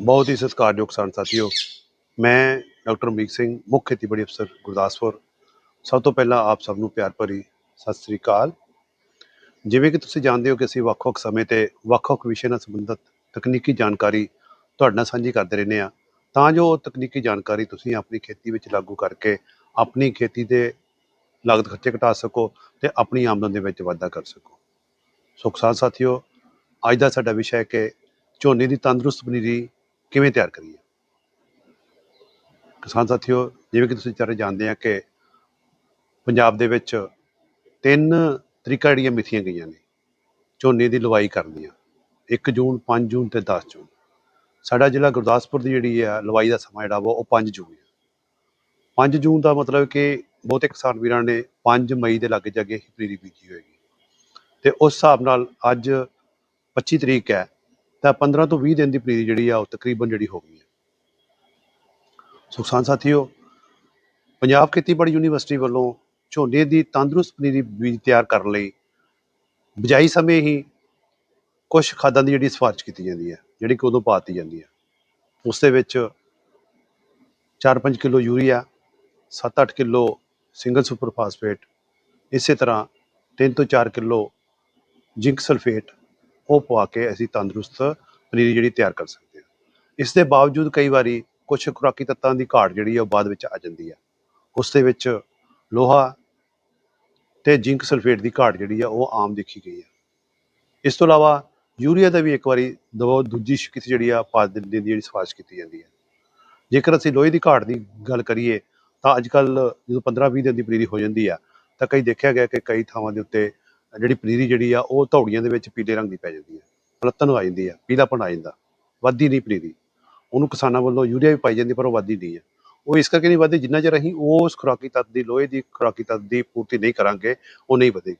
ਬਹੁਤ ਹੀ ਸਤਿਕਾਰਯੋਗ ਕਿਸਾਨ ਸਾਥੀਓ, ਮੈਂ ਡਾਕਟਰ ਅਮਰੀਕ ਸਿੰਘ, ਮੁੱਖ ਖੇਤੀਬਾੜੀ ਅਫਸਰ ਗੁਰਦਾਸਪੁਰ। ਸਭ ਤੋਂ ਪਹਿਲਾਂ ਆਪ ਸਭ ਨੂੰ ਪਿਆਰ ਭਰੀ ਸਤਿ ਸ੍ਰੀ ਅਕਾਲ। ਜਿਵੇਂ ਕਿ ਤੁਸੀਂ ਜਾਣਦੇ ਹੋ ਕਿ ਅਸੀਂ ਵੱਖ-ਵੱਖ ਸਮੇਂ ਤੇ ਵੱਖ-ਵੱਖ ਵਿਸ਼ੇ ਨਾਲ ਸੰਬੰਧਿਤ ਤਕਨੀਕੀ ਜਾਣਕਾਰੀ ਤੁਹਾਡੇ ਨਾਲ ਸਾਂਝੀ ਕਰਦੇ ਰਹਿੰਦੇ ਆ ਤਾਂ ਜੋ ਉਹ ਤਕਨੀਕੀ ਜਾਣਕਾਰੀ ਤੁਸੀਂ ਆਪਣੀ ਖੇਤੀ ਵਿੱਚ ਲਾਗੂ ਕਰਕੇ ਆਪਣੀ ਖੇਤੀ ਦੇ ਲਾਗਤ ਖਰਚੇ ਘਟਾ ਸਕੋ ਤੇ ਆਪਣੀ ਆਮਦਨ ਦੇ ਵਿੱਚ ਵਾਧਾ ਕਰ ਸਕੋ। ਸੋ ਕਿਸਾਨ ਸਾਥੀਓ, ਅੱਜ ਦਾ ਸਾਡਾ ਵਿਸ਼ਾ ਹੈ ਕਿ ਝੋਨੇ ਦੀ ਤੰਦਰੁਸਤ ਪਨੀਰੀ ਕਿਵੇਂ ਤਿਆਰ ਕਰੀਏ? ਕਿਸਾਨ ਸਾਥੀਓ, ਜਿਵੇਂ ਕਿ ਤੁਸੀਂ ਚਾਰੇ ਜਾਣਦੇ ਆ ਕਿ ਪੰਜਾਬ ਦੇ ਵਿੱਚ ਤਿੰਨ ਤਰੀਕਾ ਜਿਹੜੀਆਂ ਮਿਥੀਆਂ ਗਈਆਂ ਨੇ, ਝੋਨੇ ਦੀ ਲਵਾਈ ਕਰਨ ਦੀਆਂ 1 ਜੂਨ 5 ਜੂਨ ਤੇ 10 ਜੂਨ। ਸਾਡਾ ਜ਼ਿਲ੍ਹਾ ਗੁਰਦਾਸਪੁਰ ਦੀ ਜਿਹੜੀ ਹੈ ਲਵਾਈ ਦਾ ਸਮਾਂ ਜਿਹੜਾ ਵਾ ਉਹ 5 ਜੂਨ ਹੈ 5 ਜੂਨ ਦਾ ਮਤਲਬ ਕਿ ਬਹੁਤੇ ਕਿਸਾਨ ਵੀਰਾਂ ਨੇ 5 ਮਈ ਦੇ ਲਾਗੇ ਜਾਗੇ ਹੀ ਪਨੀਰੀ ਬੀਜੀ ਹੋਏਗੀ। ਤੇ ਉਸ ਹਿਸਾਬ ਨਾਲ ਅੱਜ 25 ਤਰੀਕ ਹੈ। ਤਾਂ 15 ਤੋਂ 20 ਦਿਨ ਦੀ ਪਨੀਰੀ ਜਿਹੜੀ ਆ, ਉਹ ਤਕਰੀਬਨ ਜਿਹੜੀ ਹੋ ਗਈ ਹੈ। ਸੋ ਸਾਥੀਓ, ਪੰਜਾਬ ਖੇਤੀਬਾੜੀ ਯੂਨੀਵਰਸਿਟੀ ਵੱਲੋਂ ਝੋਨੇ ਦੀ ਤੰਦਰੁਸਤ ਪਨੀਰੀ ਬੀਜ ਤਿਆਰ ਕਰਨ ਲਈ ਬਿਜਾਈ ਸਮੇਂ ਹੀ ਕੁਝ ਖਾਦਾਂ ਦੀ ਜਿਹੜੀ ਸਿਫਾਰਿਸ਼ ਕੀਤੀ ਜਾਂਦੀ ਹੈ, ਜਿਹੜੀ ਕਿ ਉਦੋਂ ਪਾਤੀ ਜਾਂਦੀ ਹੈ। ਉਸ ਦੇ ਵਿੱਚ 4-5 kilo urea 7-8 kilo single super phosphate, ਇਸੇ ਤਰ੍ਹਾਂ 3 ਤੋਂ 4 ਕਿਲੋ ਜ਼ਿੰਕ ਸਲਫੇਟ ਉਹ ਪਵਾ ਕੇ ਅਸੀਂ ਤੰਦਰੁਸਤ ਪਨੀਰੀ ਜਿਹੜੀ ਤਿਆਰ ਕਰ ਸਕਦੇ ਹਾਂ। ਇਸ ਦੇ ਬਾਵਜੂਦ ਕਈ ਵਾਰੀ ਕੁਝ ਖੁਰਾਕੀ ਤੱਤਾਂ ਦੀ ਘਾਟ ਜਿਹੜੀ ਹੈ ਉਹ ਬਾਅਦ ਵਿੱਚ ਆ ਜਾਂਦੀ ਹੈ ਉਸ ਦੇ ਵਿੱਚ ਲੋਹਾ ਤੇ ਜ਼ਿੰਕ ਸਲਫੇਟ ਦੀ ਘਾਟ ਜਿਹੜੀ ਆ ਉਹ ਆਮ ਦੇਖੀ ਗਈ ਹੈ ਇਸ ਤੋਂ ਇਲਾਵਾ ਯੂਰੀਆ ਦਾ ਵੀ ਇੱਕ ਵਾਰੀ ਦਵਾ ਦੂਜੀ ਸ਼- ਕਿਸੇ ਜਿਹੜੀ ਆ ਪਾ ਦਿੰਦੇ ਦੀ ਜਿਹੜੀ ਸਿਫਾਰਿਸ਼ ਕੀਤੀ ਜਾਂਦੀ ਹੈ ਜੇਕਰ ਅਸੀਂ ਲੋਹੇ ਦੀ ਘਾਟ ਦੀ ਗੱਲ ਕਰੀਏ ਤਾਂ ਅੱਜ ਕੱਲ ਜਦੋਂ 15-20 ਦਿਨ ਦੀ ਪਨੀਰੀ ਹੋ ਜਾਂਦੀ ਆ ਤਾਂ ਕਈ ਦੇਖਿਆ ਗਿਆ ਕਿ ਕਈ ਥਾਵਾਂ ਦੇ ਉੱਤੇ ਜਿਹੜੀ ਪਨੀਰੀ ਜਿਹੜੀ ਆ, ਉਹ ਧੌੜੀਆਂ ਦੇ ਵਿੱਚ ਪੀਲੇ ਰੰਗ ਦੀ ਪੈ ਜਾਂਦੀ ਹੈ ਪਲੱਤਨ ਆ ਜਾਂਦੀ ਆ, ਪੀਲਾਪਣ ਆ ਜਾਂਦਾ। ਵੱਧਦੀ ਨਹੀਂ ਪਨੀਰੀ। ਉਹਨੂੰ ਕਿਸਾਨਾਂ ਵੱਲੋਂ ਯੂਰੀਆ ਵੀ ਪਾਈ ਜਾਂਦੀ, ਪਰ ਉਹ ਵੱਧਦੀ ਨਹੀਂ ਹੈ ਉਹ ਇਸ ਕਰਕੇ ਨਹੀਂ ਵੱਧਦੀ, ਜਿੰਨਾ ਚਿਰ ਅਸੀਂ ਉਸ ਖੁਰਾਕੀ ਤੱਤ ਦੀ, ਲੋਹੇ ਦੀ ਖੁਰਾਕੀ ਤੱਤ ਦੀ ਪੂਰਤੀ ਨਹੀਂ ਕਰਾਂਗੇ, ਉਹ ਨਹੀਂ ਵਧੇਗੀ।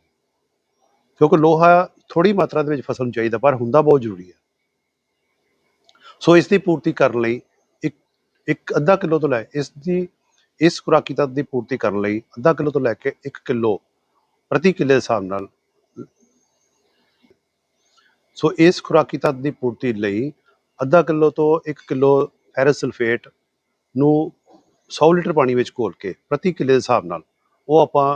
ਕਿਉਂਕਿ ਲੋਹਾ ਥੋੜੀ ਮਾਤਰਾ ਦੇ ਵਿੱਚ ਫਸਲ ਨੂੰ ਚਾਹੀਦਾ, ਪਰ ਹੁੰਦਾ ਬਹੁਤ ਜ਼ਰੂਰੀ ਹੈ ਸੋ ਇਸ ਦੀ ਪੂਰਤੀ ਕਰਨ ਲਈ ਇੱਕ ਇੱਕ ਅੱਧਾ ਕਿਲੋ ਤੋਂ ਲੈ, ਇਸ ਦੀ, ਇਸ ਖੁਰਾਕੀ ਤੱਤ ਦੀ ਪੂਰਤੀ ਕਰਨ ਲਈ ਅੱਧਾ ਕਿਲੋ ਤੋਂ ਲੈ ਕੇ 1 ਕਿਲੋ ਪ੍ਰਤੀ ਕਿੱਲੇ ਦੇ ਹਿਸਾਬ ਨਾਲ ਸੋ ਇਸ ਖੁਰਾਕੀ ਤੱਤ ਦੀ ਪੂਰਤੀ ਲਈ ਅੱਧਾ ਕਿਲੋ ਤੋਂ 1 ਕਿਲੋ ਫੈਰਸ ਸਲਫੇਟ ਨੂੰ 100 ਲੀਟਰ ਪਾਣੀ ਵਿੱਚ ਘੋਲ ਕੇ ਪ੍ਰਤੀ ਕਿੱਲੇ ਦੇ ਹਿਸਾਬ ਨਾਲ ਉਹ ਆਪਾਂ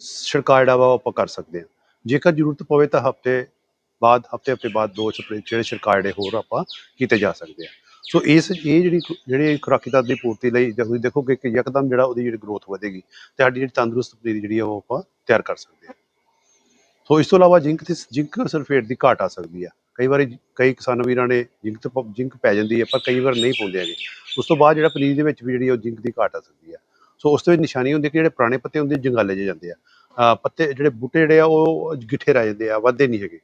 ਛਿੜਕਾਅ ਜਿਹੜਾ ਵਾ ਉਹ ਆਪਾਂ ਕਰ ਸਕਦੇ ਹਾਂ। ਜੇਕਰ ਜ਼ਰੂਰਤ ਪਵੇ ਤਾਂ ਹਫ਼ਤੇ ਬਾਅਦ, ਹਫ਼ਤੇ ਹਫ਼ਤੇ ਬਾਅਦ ਦੋ ਸਪਰੇ ਜਿਹੜੇ ਛਿੜਕਾਅ ਜਿਹੜੇ ਹੋਰ ਆਪਾਂ ਕੀਤੇ ਜਾ ਸਕਦੇ ਆ ਸੋ ਇਸ ਇਹ ਜਿਹੜੀ ਜਿਹੜੀ ਖੁਰਾਕੀ ਤੱਤ ਦੀ ਪੂਰਤੀ ਲਈ ਜੇ ਤੁਸੀਂ ਦੇਖੋਗੇ ਕਿ ਯਕਦਮ ਜਿਹੜਾ ਉਹਦੀ ਜਿਹੜੀ ਗਰੋਥ ਵਧੇਗੀ ਤੇ ਸਾਡੀ ਜਿਹੜੀ ਤੰਦਰੁਸਤ ਪਨੀਰੀ ਜਿਹੜੀ ਆ ਉਹ ਆਪਾਂ ਤਿਆਰ ਕਰ ਸਕਦੇ ਹਾਂ। ਸੋ ਇਸ ਤੋਂ ਇਲਾਵਾ ਜ਼ਿੰਕ ਤੇ ਜ਼ਿੰਕ ਸਲਫੇਟ ਦੀ ਘਾਟ ਆ ਸਕਦੀ ਆ। ਕਈ ਵਾਰੀ ਕਈ ਕਿਸਾਨ ਵੀਰਾਂ ਨੇ ਜ਼ਿੰਕ ਤੇ ਪ- ਜ਼ਿੰਕ ਪੈ ਜਾਂਦੀ ਹੈ ਪਰ ਕਈ ਵਾਰ ਨਹੀਂ ਪਾਉਂਦੇ ਹੈਗੇ। ਉਸ ਤੋਂ ਬਾਅਦ ਜਿਹੜਾ ਪਨੀਰ ਦੇ ਵਿੱਚ ਵੀ ਜਿਹੜੀ ਉਹ ਜ਼ਿੰਕ ਦੀ ਘਾਟ ਆ ਸਕਦੀ ਆ। ਸੋ ਉਸ ਦੇ ਵਿੱਚ ਨਿਸ਼ਾਨੀ ਹੁੰਦੀ ਹੈ ਕਿ ਜਿਹੜੇ ਪੁਰਾਣੇ ਪੱਤੇ ਹੁੰਦੇ ਜੰਗਾਲੇ ਜਿਹੇ ਜਾਂਦੇ ਆ। ਅਹ ਪੱਤੇ ਜਿਹੜੇ ਬੂਟੇ ਜਿਹੜੇ ਆ, ਉਹ ਗਿੱਠੇ ਰਹਿ ਜਾਂਦੇ ਆ, ਵੱਧਦੇ ਨਹੀਂ ਹੈਗੇ।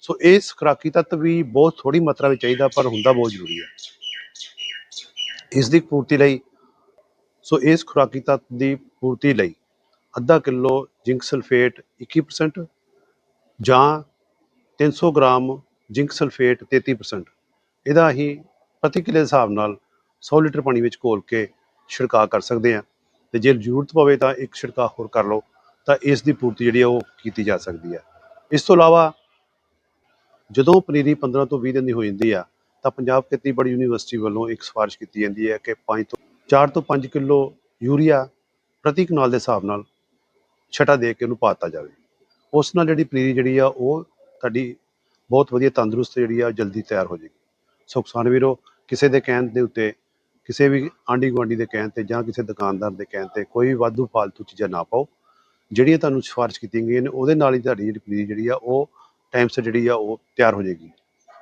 ਸੋ ਇਸ ਖੁਰਾਕੀ ਤੱਤ ਵੀ ਬਹੁਤ ਥੋੜੀ ਮਾਤਰਾ ਵਿੱਚ ਚਾਹੀਦਾ, ਪਰ ਹੁੰਦਾ ਬਹੁਤ ਜ਼ਰੂਰੀ ਹੈ ਇਸ ਦੀ ਪੂਰਤੀ ਲਈ, ਸੋ ਇਸ ਖੁਰਾਕੀ ਤੱਤ ਦੀ ਪੂਰਤੀ ਲਈ ਅੱਧਾ ਕਿਲੋ ਜ਼ਿੰਕ ਸਲਫੇਟ 21% ਜਾਂ 300 ਗ੍ਰਾਮ ਜ਼ਿੰਕ ਸਲਫੇਟ 33% ਇਹਦਾ ਅਸੀਂ ਪ੍ਰਤੀ ਕਿੱਲੇ ਦੇ ਹਿਸਾਬ ਨਾਲ 100 ਲੀਟਰ ਪਾਣੀ ਵਿੱਚ ਘੋਲ ਕੇ ਛਿੜਕਾਅ ਕਰ ਸਕਦੇ ਹਾਂ। ਤੇ ਜੇ ਜ਼ਰੂਰਤ ਪਵੇ ਤਾਂ ਇੱਕ ਛਿੜਕਾਅ ਹੋਰ ਕਰ ਲਓ, ਤਾਂ ਇਸ ਦੀ ਪੂਰਤੀ ਜਿਹੜੀ ਆ ਉਹ ਕੀਤੀ ਜਾ ਸਕਦੀ ਹੈ ਇਸ ਤੋਂ ਇਲਾਵਾ ਜਦੋਂ ਪਨੀਰੀ 15 ਤੋਂ 20 ਦਿਨ ਦੀ ਹੋ ਜਾਂਦੀ ਆ, ਤਾਂ ਪੰਜਾਬ ਖੇਤੀਬਾੜੀ ਯੂਨੀਵਰਸਿਟੀ ਵੱਲੋਂ ਇੱਕ ਸਿਫਾਰਿਸ਼ ਕੀਤੀ ਜਾਂਦੀ ਹੈ ਕਿ 5 ਤੋਂ 4 ਤੋਂ 5 ਕਿਲੋ ਯੂਰੀਆ ਪ੍ਰਤੀ ਕਨਾਲ ਦੇ ਹਿਸਾਬ ਨਾਲ ਛਟਾ ਦੇ ਕੇ ਉਹਨੂੰ ਪਾਤਾ ਜਾਵੇ। ਉਸ ਨਾਲ ਜਿਹੜੀ ਪਨੀਰੀ ਜਿਹੜੀ ਆ, ਉਹ ਤੁਹਾਡੀ ਬਹੁਤ ਵਧੀਆ ਤੰਦਰੁਸਤ ਜਿਹੜੀ ਆ, ਜਲਦੀ ਤਿਆਰ ਹੋ ਜਾਏਗੀ। ਸੋ ਕਿਸਾਨ ਵੀਰੋ, ਕਿਸੇ ਦੇ ਕਹਿਣ ਦੇ ਉੱਤੇ, ਕਿਸੇ ਵੀ ਆਂਢੀ ਗੁਆਂਢੀ ਦੇ ਕਹਿਣ ਤੇ ਜਾਂ ਕਿਸੇ ਦੁਕਾਨਦਾਰ ਦੇ ਕਹਿਣ ਤੇ ਕੋਈ ਵੀ ਵਾਧੂ ਫਾਲਤੂ ਚੀਜ਼ਾਂ ਨਾ ਪਾਓ। ਜਿਹੜੀਆਂ ਤੁਹਾਨੂੰ ਸਿਫਾਰਿਸ਼ ਕੀਤੀਆਂ ਗਈਆਂ ਨੇ, ਉਹਦੇ ਨਾਲ ਹੀ ਤੁਹਾਡੀ ਜਿਹੜੀ ਪਨੀਰੀ ਜਿਹੜੀ ਆ, ਉਹ ਟਾਈਮ ਸਿਰ ਜਿਹੜੀ ਆ, ਉਹ ਤਿਆਰ ਹੋ ਜਾਏਗੀ।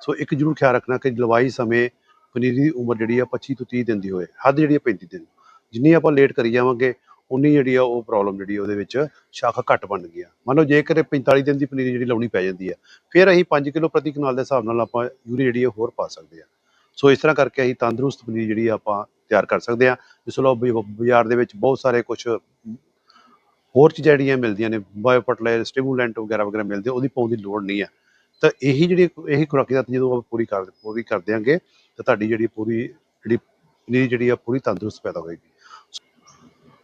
ਸੋ ਇੱਕ ਜ਼ਰੂਰ ਖਿਆਲ ਰੱਖਣਾ ਕਿ ਲਵਾਈ ਸਮੇਂ ਪਨੀਰੀ ਦੀ ਉਮਰ ਜਿਹੜੀ ਆ 25 ਤੋਂ 30 ਦਿਨ ਦੀ ਹੋਏ, ਹੱਦ ਜਿਹੜੀ ਆ 35 ਦਿਨ। ਜਿੰਨੀ ਆਪਾਂ ਲੇਟ ਕਰੀ ਜਾਵਾਂਗੇ ਉਨੀ ਜਿਹੜੀ ਆ ਉਹ ਪ੍ਰੋਬਲਮ ਜਿਹੜੀ ਆ ਉਹਦੇ ਵਿੱਚ ਸ਼ਾਖਾ ਘੱਟ ਬਣ ਗਈ ਆ ਮੰਨ ਲਓ ਜੇਕਰ ਇਹ 45 ਦਿਨ ਦੀ ਪਨੀਰੀ ਜਿਹੜੀ ਲਾਉਣੀ ਪੈ ਜਾਂਦੀ ਆ, ਫਿਰ ਅਸੀਂ 5 ਕਿਲੋ ਪ੍ਰਤੀ ਕਨਾਲ ਦੇ ਹਿਸਾਬ ਨਾਲ ਆਪਾਂ ਯੂਰੀ ਜਿਹੜੀ ਆ ਹੋਰ ਪਾ ਸਕਦੇ ਆ। ਸੋ ਇਸ ਤਰ੍ਹਾਂ ਕਰਕੇ ਅਸੀਂ ਤੰਦਰੁਸਤ ਪਨੀਰੀ ਜਿਹੜੀ ਆ ਆਪਾਂ ਤਿਆਰ ਕਰ ਸਕਦੇ ਆ। ਜਿਸ ਤੋਂ ਬਾਜ਼ਾਰ ਦੇ ਵਿੱਚ ਬਹੁਤ ਸਾਰੇ ਕੁਝ ਹੋਰ ਚੀਜ਼ਾਂ ਜਿਹੜੀਆਂ ਮਿਲਦੀਆਂ ਨੇ ਬਾਇਓ ਫਰਟੀਲਾਈਜ਼ਰ ਸਟਿਮੂਲੈਂਟ ਵਗੈਰਾ ਵਗੈਰਾ ਮਿਲਦੇ ਉਹਦੀ ਪਾਉਣ ਦੀ ਲੋੜ ਨਹੀਂ ਆ। ਤਾਂ ਇਹੀ ਜਿਹੜੀ ਇਹੀ ਖੁਰਾਕੀ ਤੱਤ ਜਦੋਂ ਆਪਾਂ ਪੂਰੀ ਕਰ ਪੂਰੀ ਕਰ ਦਿਆਂਗੇ, ਤਾਂ ਤੁਹਾਡੀ ਜਿਹੜੀ ਪੂਰੀ ਜਿਹੜੀ ਪਨੀਰੀ ਜਿਹੜੀ ਆ ਪੂਰੀ ਤੰਦਰੁਸਤ ਪੈਦਾ ਹੋਏਗੀ।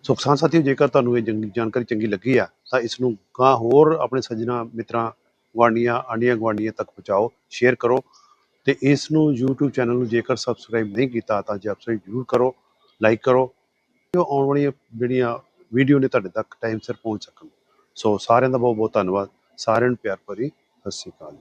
ਸੋ ਕਿਸਾਨ ਸਾਥੀਓ, ਜੇਕਰ ਤੁਹਾਨੂੰ ਇਹ ਜੰਗੀ ਜਾਣਕਾਰੀ ਚੰਗੀ ਲੱਗੀ ਆ, ਤਾਂ ਇਸ ਨੂੰ ਗਾਂ ਹੋਰ ਆਪਣੇ ਸੱਜਣਾ ਮਿੱਤਰਾਂ, ਗੁਆਂਢੀਆਂ ਆਂਡੀਆਂ ਗੁਆਂਢੀਆਂ ਤੱਕ ਪਹੁੰਚਾਓ ਸ਼ੇਅਰ ਕਰੋ ਤੇ ਇਸ ਨੂੰ YouTube ਚੈਨਲ ਨੂੰ ਜੇਕਰ ਸਬਸਕ੍ਰਾਈਬ ਨਹੀਂ ਕੀਤਾ, ਤਾਂ ਸਬਸਕ੍ਰਾਈਬ ਜ਼ਰੂਰ ਕਰੋ ਲਾਈਕ ਕਰੋ ਕਿ ਆਉਣ ਵਾਲੀਆਂ ਜਿਹੜੀਆਂ ਵੀਡੀਓ ਨੇ ਤੁਹਾਡੇ ਤੱਕ ਟਾਈਮ ਸਿਰ ਪਹੁੰਚ ਸਕਣ। ਸੋ ਸਾਰਿਆਂ ਦਾ ਬਹੁਤ ਬਹੁਤ ਧੰਨਵਾਦ। ਸਾਰਿਆਂ ਨੂੰ ਪਿਆਰ ਭਰੀ ਸਤਿ ਸ਼੍ਰੀ ਅਕਾਲ।